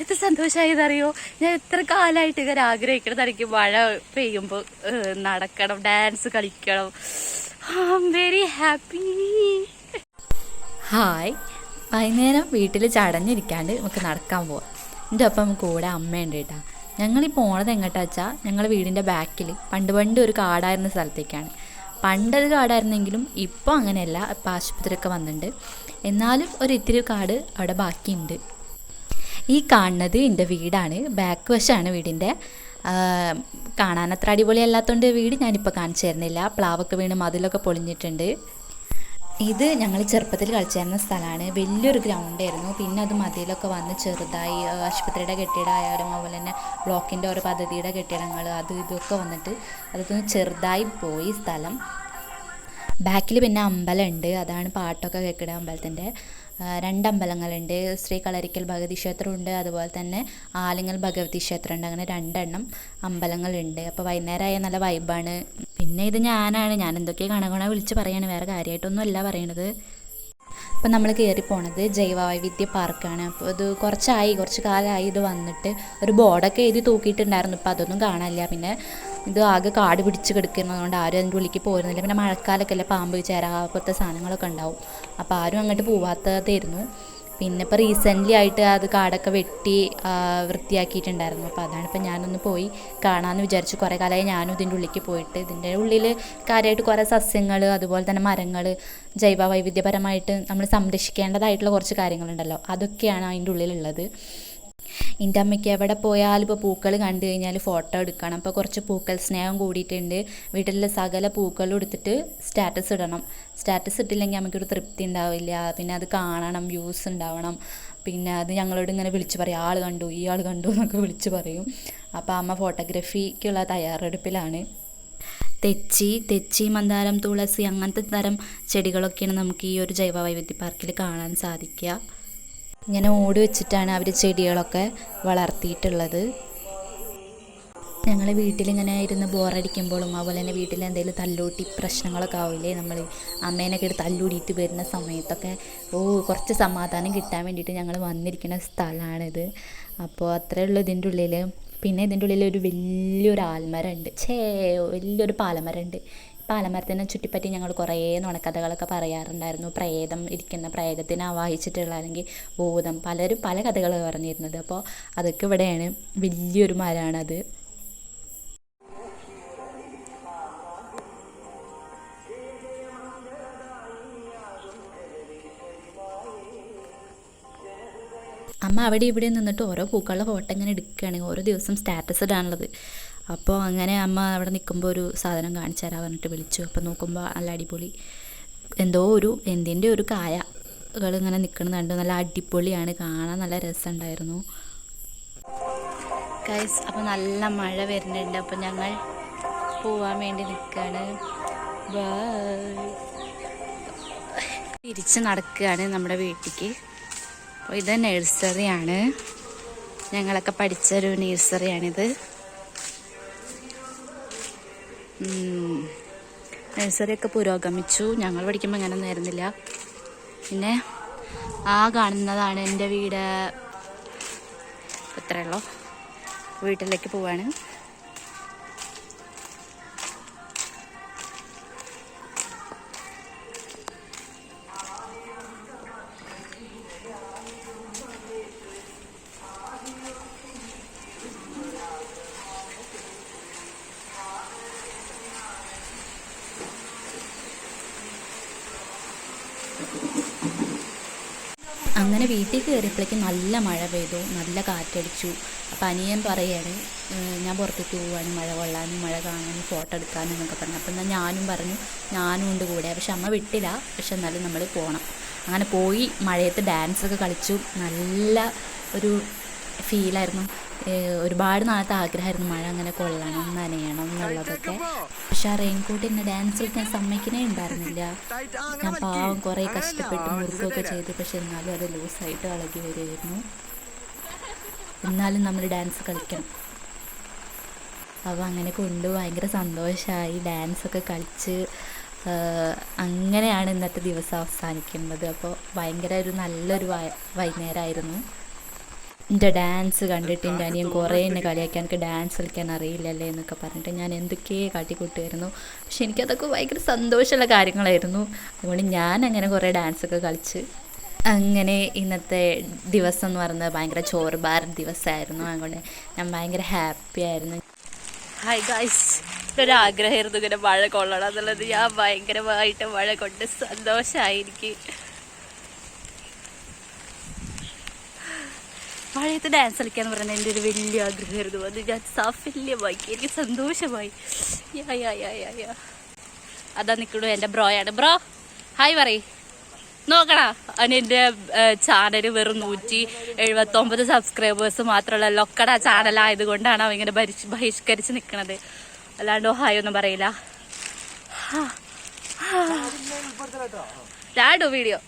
എത്ര സന്തോഷമായതറിയോ ഞാൻ എത്ര കാലമായിട്ട് ഇങ്ങനെ ആഗ്രഹിക്കണം എനിക്ക് മഴ പെയ്യുമ്പോൾ നടക്കണം ഡാൻസ് കളിക്കണം. I M very happy hi വൈകുന്നേരം വീട്ടിൽ ചടഞ്ഞിരിക്കാണ്ട് നമുക്ക് നടക്കാൻ പോവാം. എന്റെ ഒപ്പം കൂടെ അമ്മയുണ്ട് കേട്ടോ. ഞങ്ങൾ ഈ പോണത് എങ്ങോട്ടാ വെച്ചാൽ ഞങ്ങൾ വീടിന്റെ ബാക്കിൽ പണ്ട് പണ്ട് ഒരു കാടായിരുന്ന സ്ഥലത്തേക്കാണ്. പണ്ടത് കാടായിരുന്നെങ്കിലും ഇപ്പോൾ അങ്ങനെയല്ല ഇപ്പം ആശുപത്രിയൊക്കെ വന്നിട്ടുണ്ട് എന്നാലും ഒരു ഇത്തിരി കാട് അവിടെ ബാക്കിയുണ്ട്. ഈ കാണുന്നത് എന്റെ വീടാണ്. ബാക്ക് വശമാണ് വീടിന്റെ. കാണാൻ അത്ര അടിപൊളി അല്ലാത്തതുകൊണ്ട് വീട് ഞാനിപ്പോൾ കാണിച്ചു തരുന്നില്ല പ്ലാവൊക്കെ വീണ് മതിലൊക്കെ പൊളിഞ്ഞിട്ടുണ്ട്. ഇത് ഞങ്ങൾ ചെറുപ്പത്തിൽ കളിച്ചിരുന്ന സ്ഥലമാണ്. വലിയൊരു ഗ്രൗണ്ടായിരുന്നു പിന്നെ അത് മതിലൊക്കെ വന്ന് ചെറുതായി ആശുപത്രിയുടെ കെട്ടിടമായാലും അതുപോലെ തന്നെ ബ്ലോക്കിന്റെ ഓരോ പദ്ധതിയുടെ കെട്ടിടങ്ങൾ അത് ഇതൊക്കെ വന്നിട്ട് അതൊക്കെ ചെറുതായി പോയി സ്ഥലം. ബാക്കിൽ പിന്നെ അമ്പലമുണ്ട് അതാണ് പാട്ടൊക്കെ കേൾക്കുന്ന അമ്പലത്തിന്റെ. രണ്ടമ്പലങ്ങളുണ്ട് ശ്രീ കളരിക്കൽ ഭഗവതി ക്ഷേത്രമുണ്ട്. അതുപോലെ തന്നെ ആലിങ്ങൽ ഭഗവതി ക്ഷേത്രമുണ്ട്. അങ്ങനെ രണ്ടെണ്ണം അമ്പലങ്ങളുണ്ട്. അപ്പോൾ വൈകുന്നേരമായ നല്ല വൈബാണ്. പിന്നെ ഇത് ഞാനാണ്. ഞാൻ എന്തൊക്കെ കണകണ വിളിച്ച് പറയാണ്. വേറെ കാര്യമായിട്ടൊന്നും അല്ല പറയണത്. അപ്പം നമ്മൾ കയറി പോണത് ജൈവവൈവിധ്യ പാർക്കാണ്. അപ്പോൾ ഇത് കുറച്ചായി. കുറച്ച് കാലമായി ഇത് വന്നിട്ട് ഒരു ബോർഡൊക്കെ എഴുതി തൂക്കിയിട്ടുണ്ടായിരുന്നു. ഇപ്പം അതൊന്നും കാണാനില്ല. പിന്നെ ഇത് ആകെ കാട് പിടിച്ച് കിടക്കുന്നതുകൊണ്ട് ആരും അതിന്റെ ഉള്ളിലേക്ക് പോരുന്നില്ല. പിന്നെ മഴക്കാലൊക്കെ അല്ലേ പാമ്പ് ചേര സാധനങ്ങളൊക്കെ ഉണ്ടാവും. അപ്പോൾ ആരും അങ്ങോട്ട് പോവാത്തതായിരുന്നു. പിന്നെ ഇപ്പോൾ റീസെന്റ്ലി ആയിട്ട് അത് കാടൊക്കെ വെട്ടി വൃത്തിയാക്കിയിട്ടുണ്ടായിരുന്നു. അപ്പോൾ അതാണ് ഇപ്പോൾ ഞാനൊന്ന് പോയി കാണാമെന്ന് വിചാരിച്ചു. കുറേ കാലമായി ഞാനും ഇതിന്റെ ഉള്ളിലേക്ക് പോയിട്ട്. ഇതിന്റെ ഉള്ളിൽ കാര്യമായിട്ട് കുറേ സസ്യങ്ങൾ അതുപോലെ തന്നെ മരങ്ങൾ ജൈവ വൈവിധ്യപരമായിട്ട് നമ്മൾ സംരക്ഷിക്കേണ്ടതായിട്ടുള്ള കുറച്ച് കാര്യങ്ങളുണ്ടല്ലോ. അതൊക്കെയാണ് അതിന്റെ ഉള്ളിലുള്ളത്. എന്റെ അമ്മയ്ക്ക് എവിടെ പോയാലും ഇപ്പോൾ പൂക്കൾ കണ്ടു കഴിഞ്ഞാൽ ഫോട്ടോ എടുക്കണം. അപ്പോൾ കുറച്ച് പൂക്കൾ സ്നേഹം കൂടിയിട്ടുണ്ട്. വീട്ടിലെ സകല പൂക്കളും എടുത്തിട്ട് സ്റ്റാറ്റസ് ഇടണം. സ്റ്റാറ്റസ് ഇട്ടില്ലെങ്കിൽ നമുക്കൊരു തൃപ്തി ഉണ്ടാവില്ല. പിന്നെ അത് കാണണം വ്യൂസ് ഉണ്ടാവണം. പിന്നെ അത് ഞങ്ങളോട് ഇങ്ങനെ വിളിച്ച് പറയും. ആൾ കണ്ടു ഈ ആൾ കണ്ടു എന്നൊക്കെ വിളിച്ച് പറയും. അപ്പോൾ അമ്മ ഫോട്ടോഗ്രാഫിക്കുള്ള തയ്യാറെടുപ്പിലാണ്. തെച്ചി തെച്ചി മന്ദാരം തുളസി അങ്ങനത്തെ തരം ചെടികളൊക്കെയാണ് നമുക്ക് ഈ ഒരു ജൈവ വൈവിധ്യ പാർക്കിൽ കാണാൻ സാധിക്കുക. ഇങ്ങനെ ഓടി വെച്ചിട്ടാണ് അവർ ചെടികളൊക്കെ വളർത്തിയിട്ടുള്ളത്. ഞങ്ങൾ വീട്ടിലിങ്ങനെ ഇരുന്ന് ബോറടിക്കുമ്പോഴും അതുപോലെ തന്നെ വീട്ടിൽ എന്തെങ്കിലും തല്ലൂട്ടി പ്രശ്നങ്ങളൊക്കെ ആവില്ലേ നമ്മൾ അമ്മേനൊക്കെ എടുത്ത് തല്ലൂടിയിട്ട് വരുന്ന സമയത്തൊക്കെ ഓ കുറച്ച് സമാധാനം കിട്ടാൻ വേണ്ടിയിട്ട് ഞങ്ങൾ വന്നിരിക്കുന്ന സ്ഥലമാണിത് അപ്പോൾ അത്രേ ഉള്ളൂ ഇതിന്റെ ഉള്ളിൽ പിന്നെ ഇതിന്റെ ഉള്ളിൽ ഒരു വലിയൊരു ആൽമരം ഉണ്ട് ഛേ വലിയൊരു പാലമരം ഉണ്ട് പാലമരത്തിനെ ചുറ്റിപ്പറ്റി ഞങ്ങൾ കുറേ നുണക്കഥകളൊക്കെ പറയാറുണ്ടായിരുന്നു. പ്രേതം ഇരിക്കുന്ന പ്രേതത്തിനെ ആവാഹിച്ചിട്ടുള്ള അല്ലെങ്കിൽ ഭൂതം പലരും പല കഥകൾ പറഞ്ഞിരുന്നത്. അപ്പോൾ അതൊക്കെ ഇവിടെയാണ് വലിയൊരു മരമാണത് അമ്മ അവിടെ ഇവിടെ നിന്നിട്ട് ഓരോ പൂക്കളുടെ ഫോട്ടോ ഇങ്ങനെ എടുക്കുകയാണ്. ഓരോ ദിവസം സ്റ്റാറ്റസ് ഇടാനുള്ളത്. അപ്പോൾ അങ്ങനെ അമ്മ അവിടെ നിൽക്കുമ്പോൾ ഒരു സാധനം കാണിച്ചു തരാൻ പറഞ്ഞിട്ട് വിളിച്ചു. അപ്പോൾ നോക്കുമ്പോൾ നല്ല അടിപൊളി എന്തോ ഒരു എന്തിന്റെ ഒരു കായകൾ ഇങ്ങനെ നിൽക്കുന്നത് കണ്ടു. നല്ല അടിപൊളിയാണ്. കാണാൻ നല്ല രസമുണ്ടായിരുന്നു. ഗൈസ് അപ്പോൾ നല്ല മഴ വരുന്നുണ്ട്. അപ്പോൾ ഞങ്ങൾ പോവാൻ വേണ്ടി നിൽക്കുകയാണ് തിരിച്ച് നടക്കുകയാണ് നമ്മുടെ വീട്ടിലേക്ക്. അപ്പോൾ ഇത് നഴ്സറിയാണ് ഞങ്ങളൊക്കെ പഠിച്ചൊരു നഴ്സറിയാണിത്. നഴ്സറിയൊക്കെ പുരോഗമിച്ചു. ഞങ്ങൾ പഠിക്കുമ്പോൾ അങ്ങനെയൊന്നും ആയിരുന്നില്ല. പിന്നെ ആ കാണുന്നതാണ് എന്റെ വീട്. അത്രയുള്ളൂ വീട്ടിലേക്ക് പോവാണ്. അങ്ങനെ വീട്ടിൽ കയറിയപ്പോഴേക്കും നല്ല മഴ പെയ്തു. നല്ല കാറ്റടിച്ചു. അപ്പം അനിയൻ പറയാണ് ഞാൻ പുറത്തേക്ക് പോവാണ്. മഴ കൊള്ളാനും മഴ കാണാനും ഫോട്ടോ എടുക്കാനും എന്നൊക്കെ പറഞ്ഞു. അപ്പം എന്നാൽ ഞാനും പറഞ്ഞു ഞാനും ഉണ്ട് കൂടെ. പക്ഷെ അമ്മ വിട്ടില്ല. പക്ഷെ എന്നാലും നമ്മൾ പോകണം അങ്ങനെ പോയി മഴയത്ത് ഡാൻസൊക്കെ കളിച്ചു. നല്ല ഒരു ഫീലായിരുന്നു ഒരുപാട് നാളത്തെ ആഗ്രഹമായിരുന്നു മഴ അങ്ങനെ കൊള്ളണം നനയണം എന്നുള്ളതൊക്കെ. പക്ഷെ ആ റെയിൻകോട്ട് എന്നെ ഡാൻസ് കളിക്കാൻ സമ്മതിക്കണേ ഉണ്ടായിരുന്നില്ല. ഞാൻ പാവം കുറേ കഷ്ടപ്പെട്ട് മുറുക്കൊക്കെ ചെയ്തു പക്ഷെ എന്നാലും അത് ലൂസായിട്ട് ഇളകി വരുമായിരുന്നു എന്നാലും നമ്മൾ ഡാൻസ് കളിക്കണം. അപ്പോൾ അങ്ങനെ കൊണ്ട് ഭയങ്കര സന്തോഷമായി ഡാൻസൊക്കെ കളിച്ച് അങ്ങനെയാണ് ഇന്നത്തെ ദിവസം അവസാനിക്കുന്നത്. അപ്പോൾ ഭയങ്കര ഒരു നല്ലൊരു വൈകുന്നേരമായിരുന്നു. എന്റെ ഡാൻസ് കണ്ടിട്ട് എന്റെ അനിയൻ കുറേ എന്നെ കളിയാക്കി. എനിക്ക് ഡാൻസ് കളിക്കാൻ അറിയില്ലല്ലേ എന്നൊക്കെ പറഞ്ഞിട്ട് ഞാൻ എന്തൊക്കെയോ കാട്ടിക്കൂട്ടുമായിരുന്നു. പക്ഷെ എനിക്കതൊക്കെ ഭയങ്കര സന്തോഷമുള്ള കാര്യങ്ങളായിരുന്നു. അതുകൊണ്ട് ഞാൻ അങ്ങനെ കുറേ ഡാൻസൊക്കെ കളിച്ച്. അങ്ങനെ ഇന്നത്തെ ദിവസം എന്ന് പറയുന്നത് ഭയങ്കര ചോറുബാർ ദിവസമായിരുന്നു. അതുകൊണ്ട് ഞാൻ ഭയങ്കര ഹാപ്പി ആയിരുന്നു. ഹായ് ഗായ്സ് ഒരു ആഗ്രഹമായിരുന്നു ഇങ്ങനെ മഴ കൊള്ളണം എന്നുള്ളത്. ഞാൻ ഭയങ്കരമായിട്ട് മഴ കൊണ്ട് സന്തോഷമായി എനിക്ക്. മഴയത്ത് ഡാൻസ് കളിക്കാൻ പറയുന്നത് എന്റെ ഒരു വലിയ ആഗ്രഹമായിരുന്നു. അത് ഞാൻ സാഫല്യമാക്കി. എനിക്ക് സന്തോഷമായി. യാ യാ യാ യാ യാ. അതാ നിൽക്കണു എന്റെ ബ്രോയാണ് ബ്രോ ഹായ് പറയ്. നോക്കടാ അതിന് എന്റെ ചാനൽ വെറും നൂറ്റി എഴുപത്തൊമ്പത് സബ്സ്ക്രൈബേഴ്സ് മാത്രമുള്ള ലൊക്കട ചാനലായത് കൊണ്ടാണ് അവ ഇങ്ങനെ ഭരിച്ച് ബഹിഷ്കരിച്ച് നിൽക്കണത് അല്ലാണ്ട് ഹായ് ഒന്നും പറയില്ല. ലാഡോ വീഡിയോ